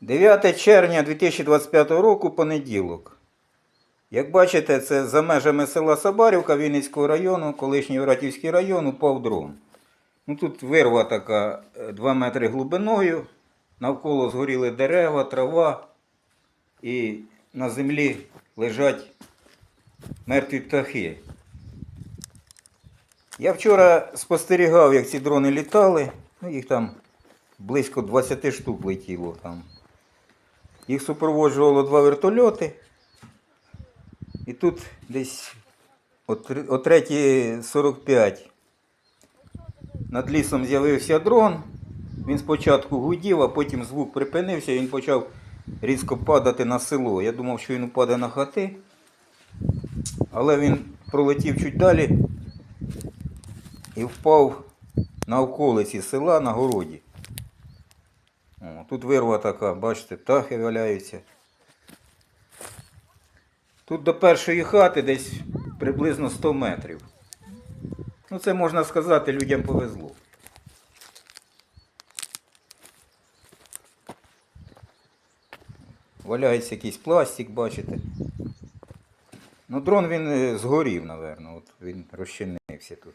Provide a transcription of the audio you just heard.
9 червня 2025 року, понеділок. Як бачите, це за межами села Сабарівка Вінницького району, колишній Оратівський район, упав дрон. Ну, тут вирва така 2 метри глибиною, навколо згоріли дерева, трава, і на землі лежать мертві птахи. Я вчора спостерігав, як ці дрони літали. Ну, їх там близько 20 штук летіло там. Їх супроводжувало два вертольоти. І тут десь о 3.45 над лісом з'явився дрон. Він спочатку гудів, а потім звук припинився, і він почав різко падати на село. Я думав, що він упаде на хати. Але він пролетів чуть далі і впав на околиці села на городі. О, тут вирва така, бачите, птахи валяються. Тут до першої хати десь приблизно 100 метрів. Ну, це можна сказати, людям повезло. Валяється якийсь пластик, бачите. Ну, дрон він е, згорів. От він розчинився тут.